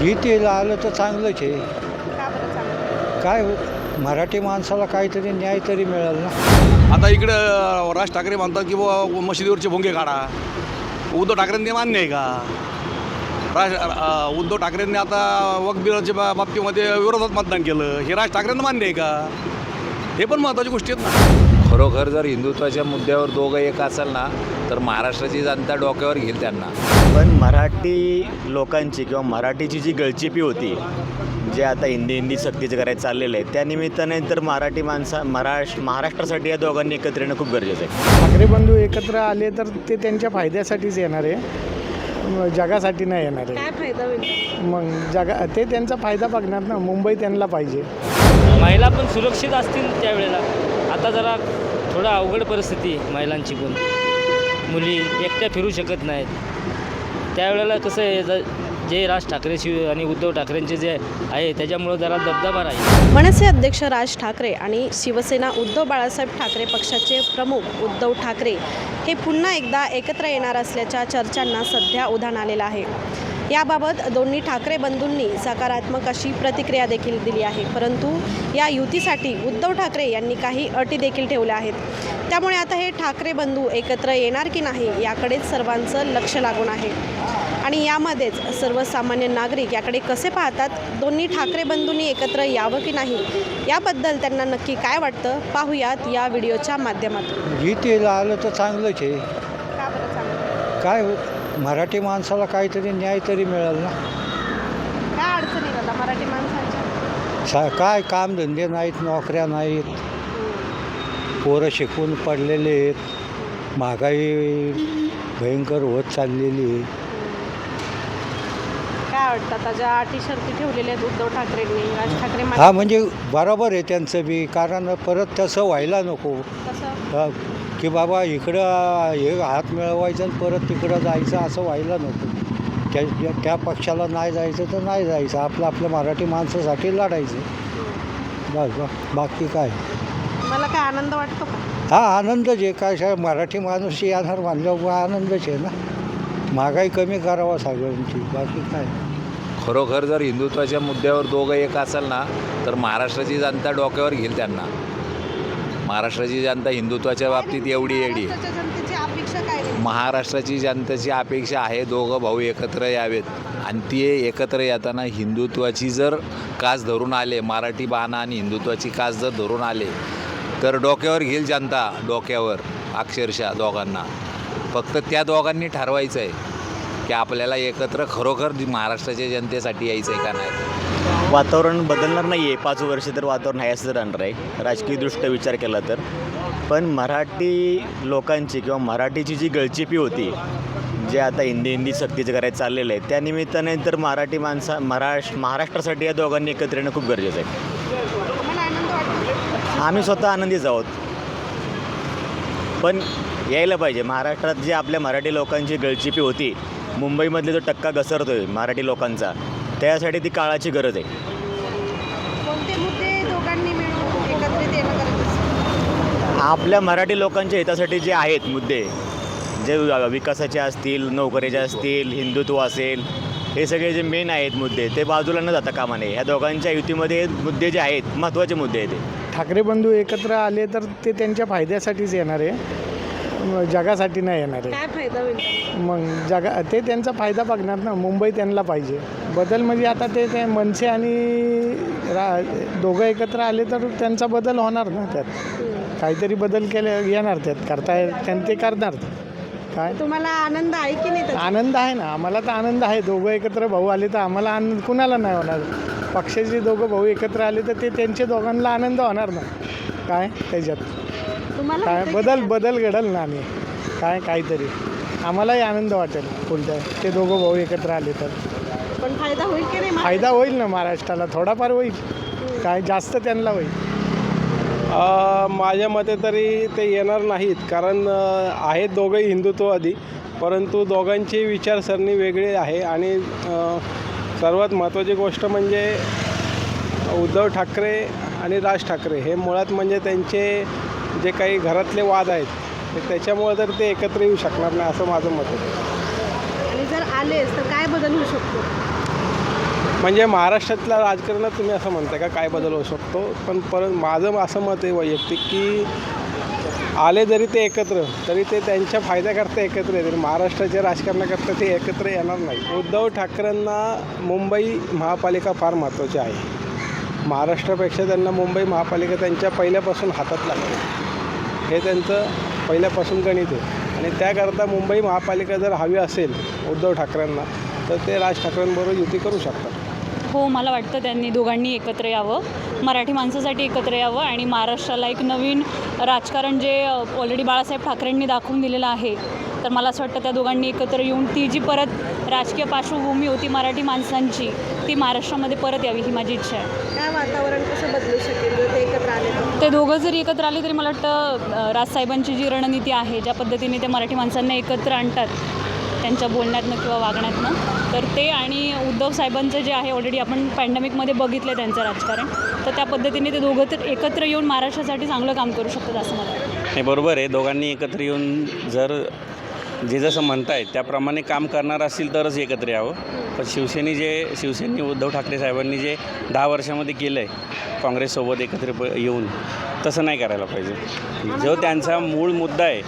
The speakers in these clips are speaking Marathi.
गीतेला आलं तर चांगलंच आहे. का बरं चांगलं? काय हो, मराठी माणसाला काहीतरी न्याय तरी मिळेल ना? आता इकडं राज ठाकरे म्हणतात की बुवा मशिदीवरचे भोंगे काढा. उद्धव ठाकरेंनी मान्य आहे का? राज अ, उद्धव ठाकरेंनी आता वकबिराच्या बा बाबतीमध्ये विरोधात मतदान केलं. हे राज ठाकरेंना मान्य आहे का? हे पण महत्त्वाची गोष्टी आहेत ना. खरोखर जर हिंदुत्वाच्या मुद्द्यावर दोघं एक असेल ना तर महाराष्ट्राची जनता डोक्यावर घेईल त्यांना. पण मराठी लोकांची किंवा मराठीची जी गळचिपी होती जे आता हिंदी हिंदी सक्तीचं करायचं चाललेलं आहे त्या निमित्ताने तर मराठी माणसा महाराष्ट्र महाराष्ट्रासाठी या दोघांनी एकत्र येणं खूप गरजेचं आहे. ठाकरे बंधू एकत्र आले तर ते त्यांच्या फायद्यासाठीच येणार आहे. जगासाठी नाही येणार काय फायदा होईल? आहे मग जगा ते त्यांचा फायदा बघणार ना मुंबई त्यांना पाहिजे. महिला पण सुरक्षित असतील त्यावेळेला. आता जरा थोडं अवघड परिस्थिती महिलांची पण. मुली एकट्या फिरू शकत नाहीत. त्यावेळेला कसं आहे जे राज ठाकरे शिव आणि उद्धव ठाकरेंचे जे आहे त्याच्यामुळं जरा दबदबा राहील. मनसे अध्यक्ष राज ठाकरे आणि शिवसेना उद्धव बाळासाहेब ठाकरे पक्षाचे प्रमुख उद्धव ठाकरे हे पुन्हा एकदा एकत्र येणार असल्याच्या चर्चांना सध्या उधाण आलेलं आहे. याबाबत दोन्ही ठाकरे बंधूंनी सकारात्मक अशी प्रतिक्रिया देखील दिली आहे. परंतु या युतीसाठी उद्धव ठाकरे यांनी काही अटी देखील ठेवल्या आहेत. त्यामुळे आता हे ठाकरे बंधू एकत्र येणार की नाही याकडेच सर्वांचं लक्ष लागून आहे. आणि यामध्येच सर्वसामान्य नागरिक याकडे कसे पाहतात? दोन्ही ठाकरे बंधूंनी एकत्र यावं की नाही? याबद्दल त्यांना नक्की काय वाटतं? पाहूयात या व्हिडिओच्या माध्यमातून. गीतेला आलं तर चांगलंच आहे. काय मराठी माणसाला काहीतरी न्याय तरी मिळेल ना. काय अडचणी दादा मराठी माणसांच्या? सा काय कामधंदे नाहीत नोकऱ्या नाहीत. पोरं शिकून पडलेले आहेत. महागाई भयंकर होत चाललेली आहे. काय वाटतं आता ज्या अटी शर्ती ठेवलेल्या आहेत उद्धव ठाकरेंनी राज ठाकरे हा म्हणजे बरोबर आहे त्यांचं बी कारण परत तसं व्हायला नको. कसं की बाबा इकडं हे हात मिळवायचं आणि परत तिकडं जायचं असं व्हायला नको. त्या त्या- त्या पक्षाला नाही जायचं तर नाही जायचं. आपलं आपल्या मराठी माणसासाठी लढायचं. बस बस. बाकी काय? मला काय आनंद वाटतो का? हा आनंदच आहे काय मराठी माणूस येणार म्हणल्यावर आनंदच आहे ना. महागाई कमी करावा सगळ्यांची. बाकी काय? खरोखर जर हिंदुत्वाच्या मुद्द्यावर दोघं एक असेल ना तर महाराष्ट्राची जनता डोक्यावर घेईल त्यांना. महाराष्ट्राची जनता हिंदुत्वाच्या बाबतीत एवढी एवढी आहे. महाराष्ट्राच्या जनतेची अपेक्षा काय आहे? महाराष्ट्राची जनतेची अपेक्षा आहे दोघं भाऊ एकत्र यावेत आणि ते एकत्र येताना हिंदुत्वाची जर कास धरून आले मराठी बाणा आणि हिंदुत्वाची कास जर धरून आले तर डोक्यावर घेईल जनता डोक्यावर अक्षरशः दोघांना फक्त त्या दोघांनी ठरवायचं आहे की आपल्याला एकत्र खरोखर महाराष्ट्राच्या जनतेसाठी यायचं आहे का नाही वातावरण बदलणार नाही आहे पाच वर्ष तर वातावरण आहे असं राहणार आहे. राजकीयदृष्ट्या विचार केला तर. पण मराठी लोकांची किंवा मराठीची जी गळचिपी होती जे आता हिंदी हिंदी सक्तीचं करायचं चाललेलं आहे त्या निमित्ताने तर मराठी माणसा महाराष्ट्र महाराष्ट्रासाठी या दोघांनी एकत्र येणं खूप गरजेचं आहे. आम्ही स्वतः आनंदीच आहोत. पण यायला पाहिजे. महाराष्ट्रात जे आपल्या मराठी लोकांची गळचिपी होती मुंबईमधले जो टक्का घसरतो आहे मराठी लोकांचा त्यासाठी ती काळाची गरज आहे. कोणते मुद्दे दोघांनी मिळून एकत्रित येणं गरजेचं आपल्या मराठी लोकांच्या हितासाठी जे आहेत मुद्दे जे विकासाचे असतील नोकरीचे असतील हिंदुत्व असेल हे सगळे जे मेन आहेत मुद्दे ते बाजूला न जाता कामा नये ह्या दोघांच्या युतीमध्ये मुद्दे जे आहेत महत्त्वाचे मुद्दे आहेत ते. ठाकरे बंधू एकत्र आले तर ते त्यांच्या फायद्यासाठीच येणार आहे. जगासाठी नाही येणार आहे. काय फायदा होईल? मग जगा ते त्यांचा फायदा बघणार ना. मुंबई त्यांना पाहिजे. बदल म्हणजे आता ते ते मनसे आणि रा दोघं एकत्र आले तर त्यांचा बदल होणार ना त्यात. काहीतरी बदल केले येणार त्यात. करता त्यांनी ते करणार. काय? तुम्हाला आनंद आहे की नाही त्याचा? आनंद आहे ना. आम्हाला तर आनंद आहे. दोघं एकत्र भाऊ आले तर आम्हाला आनंद कुणाला नाही होणार? पक्षाचे दोघं भाऊ एकत्र आले तर ते त्यांच्या दोघांना आनंद होणार ना. काय? त्याच्यात. तुम्हाला काय वाटतं की बदल बदल घडल ना आम्ही. काय काहीतरी. आम्हालाही आनंद वाटेल उलट ते दोघं भाऊ एकत्र आले तर. पण फायदा होईल की नाही फायदा होईल ना महाराष्ट्राला. थोडाफार होईल. काय जास्त त्यांना होईल. अ, माझ्या मते तरी ते येणार नाहीत. कारण अ, आहेत दोघंही हिंदुत्ववादी. परंतु दोघांची विचारसरणी वेगळी आहे आणि अ, सर्वात महत्त्वाची गोष्ट म्हणजे उद्धव ठाकरे आणि राज ठाकरे हे मुळात म्हणजे त्यांचे जे काही घरातले वाद आहेत ते त्याच्यामुळे तर ते एकत्र येऊ शकणार नाही असं माझं मत आहे. आणि जर आलेच तर काय बदल होऊ शकतो? म्हणजे महाराष्ट्रातल्या राजकारणात तुम्ही असं म्हणताय का काय बदल होऊ शकतो? पण परत माझं असं मत आहे वैयक्तिक की आले जरी ते एकत्र तरी ते त्यांच्या फायद्याकरता एकत्र येतील. महाराष्ट्राच्या राजकारणाकरता ते एकत्र येणार नाही. उद्धव ठाकरेंना मुंबई महापालिका फार महत्त्वाची आहे. महाराष्ट्रापेक्षा त्यांना मुंबई महापालिका त्यांच्या पहिल्यापासून हातात लागते हे त्यांचं पहिल्यापासून गणित आहे. आणि त्याकरता मुंबई महापालिका जर हवी असेल उद्धव ठाकरेंना तर ते राज ठाकरेंबरोबर युती करू शकतात. हो मला वाटतं त्यांनी दोघांनी एकत्र यावं. मराठी माणसासाठी एकत्र यावं आणि महाराष्ट्राला एक नवीन राजकारण जे ऑलरेडी बाळासाहेब ठाकरेंनी दाखवून दिलेलं आहे तर मला असं वाटतं त्या दोघांनी एकत्र येऊन ती जी परत राजकीय पार्श्वभूमी होती मराठी माणसांची ती महाराष्ट्रामध्ये परत यावी ही माझी इच्छा आहे. काय वातावरण कसं बदलू शकेल जर ते एकत्र आले तर? ते दोघं जरी एकत्र आले तरी मला वाटतं अ, राजसाहेबांची जी रणनीती आहे ज्या पद्धतीने ते मराठी माणसांना एकत्र आणतात त्यांच्या बोलण्यातनं किंवा वागण्यातनं तर ते आणि उद्धव साहेबांचं जे आहे ऑलरेडी आपण पॅन्डेमिकमध्ये बघितलं त्यांचं राजकारण तर त्या पद्धतीने ते दोघं तर एकत्र येऊन महाराष्ट्रासाठी चांगलं काम करू शकतात असं मला वाटतं. हे बरोबर आहे. दोघांनी एकत्र येऊन जर जे जसं म्हणतायत त्याप्रमाणे काम करणार असतील तरच एकत्र यावं. पण शिवसेने जे शिवसेने उद्धव ठाकरे साहेबांनी जे दहा वर्षामध्ये केलं आहे काँग्रेससोबत एकत्र प- येऊन तसं नाही करायला पाहिजे. जो त्यांचा मूळ मुद्दा आहे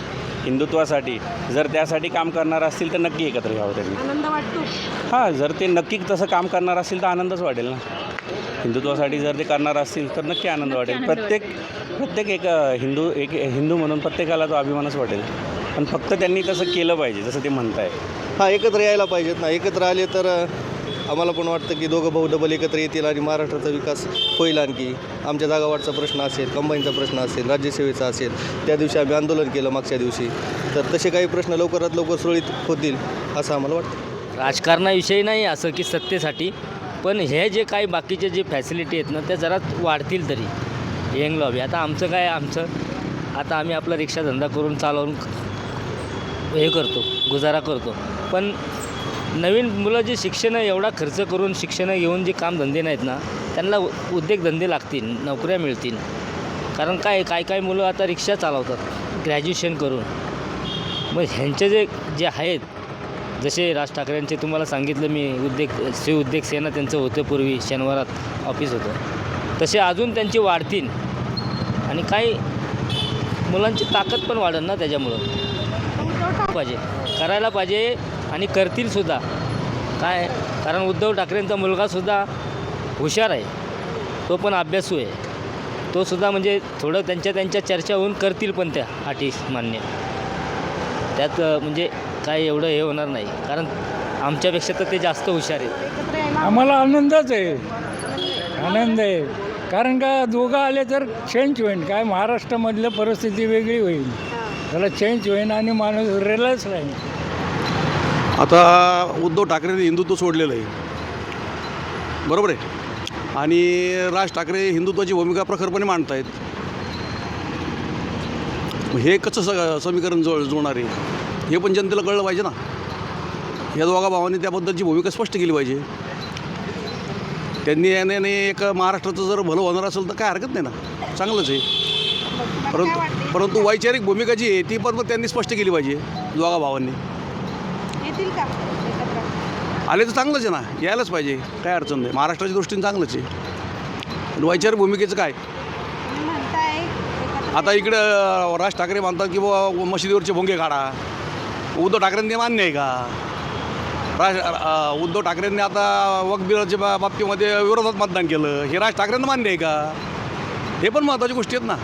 हिंदुत्वासाठी जर त्यासाठी काम करणार असतील तर नक्की एकत्र यावं त्यांनी. आनंद वाटतो? हां जर ते नक्की तसं काम करणार असतील तर आनंदच वाटेल ना. हिंदुत्वासाठी जर ते करणार असतील तर नक्की आनंद वाटेल. प्रत्येक प्रत्येक एक हिंदू एक हिंदू म्हणून प्रत्येकाला तो अभिमानच वाटेल. पण फक्त त्यांनी तसं केलं पाहिजे जसं ते म्हणताय हां एकत्र यायला पाहिजेत ना. एकत्र आले तर आम्हाला पण वाटतं की दोघं भाऊ डबल एकत्र येतील आणि महाराष्ट्राचा विकास होईल आणखी. आमच्या जागावाटचा प्रश्न असेल कंबाईनचा प्रश्न असेल राज्यसेवेचा असेल त्या दिवशी आम्ही आंदोलन केलं मागच्या दिवशी. तर तसे काही प्रश्न लवकरात लवकर सुरळीत होतील असं आम्हाला वाटतं. राजकारणाविषयी नाही असं की सत्तेसाठी पण हे जे काही बाकीचे जे फॅसिलिटी आहेत ना त्या जरा वाढतील तरी. यंग लॉबी आता आमचं काय आमचं आता आम्ही आपला रिक्षा धंदा करून चालवून हे करतो गुजारा करतो. पण नवीन मुलं जे शिक्षण एवढा खर्च करून शिक्षण घेऊन जे कामधंदे नाहीत ना त्यांना उ- उद्योगधंदे लागतील नोकऱ्या मिळतील. कारण काय काय काय मुलं आता रिक्षा चालवतात ग्रॅज्युएशन करून. मग ह्यांचे जे जे आहेत जसे राज ठाकरेंचे तुम्हाला सांगितलं मी उद्योग श्री उद्योग सेना त्यांचं होतं पूर्वी शनिवारात ऑफिस होतं. तसे अजून त्यांचे वाढतील. आणि काही मुलांची ताकद पण वाढेल ना त्याच्यामुळं. पाहिजे. करायला पाहिजे आणि करतीलसुद्धा काय? कारण उद्धव ठाकरेंचा मुलगासुद्धा हुशार आहे. तो पण अभ्यासू आहे. तो सुद्धा म्हणजे थोडं त्यांच्या त्यांच्या चर्चा होऊन करतील पण त्या अटी मान्य. त्यात म्हणजे काय एवढं हे होणार नाही. कारण आमच्यापेक्षा तर ते जास्त हुशार आहेत. आम्हाला आनंदच आहे. आनंद आहे. कारण का दोघं आले तर चेंज होईल काय महाराष्ट्रामधलं परिस्थिती वेगळी होईल. त्याला चेंज होईल आणि माणूस रेलच राहील. आता उद्धव ठाकरेंनी हिंदुत्व सोडलेलं आहे. बरोबर आहे? आणि राज ठाकरे हिंदुत्वाची भूमिका प्रखरपणे मांडतायत. आहेत हे कसं स समीकरण जुळ जुळणार आहे? हे पण जनतेला कळलं पाहिजे ना. या दोघा भावांनी त्याबद्दलची भूमिका स्पष्ट केली पाहिजे. त्यांनी याने एक महाराष्ट्राचं जर भलं होणार असेल तर काय हरकत नाही ना. चांगलंच आहे. परंतु परंतु वैचारिक भूमिका जी आहे ती पण मग त्यांनी स्पष्ट केली पाहिजे दोघा भावांनी. आले तर चांगलंच आहे ना. यायलाच पाहिजे. काय अडचण नाही. महाराष्ट्राच्या दृष्टीने चांगलंच आहे. आणि वैचारिक भूमिकेचं काय? आता इकडं राज ठाकरे म्हणतात की बाबा मशिदीवरचे भोंगे काढा. उद्धव ठाकरेंनी मान्य आहे का? राज उद्धव ठाकरेंनी आता वकबिलाच्या बा बाबतीमध्ये विरोधात मतदान केलं. हे राज ठाकरेंना मान्य आहे का? हे पण महत्त्वाच्या गोष्टी आहेत ना.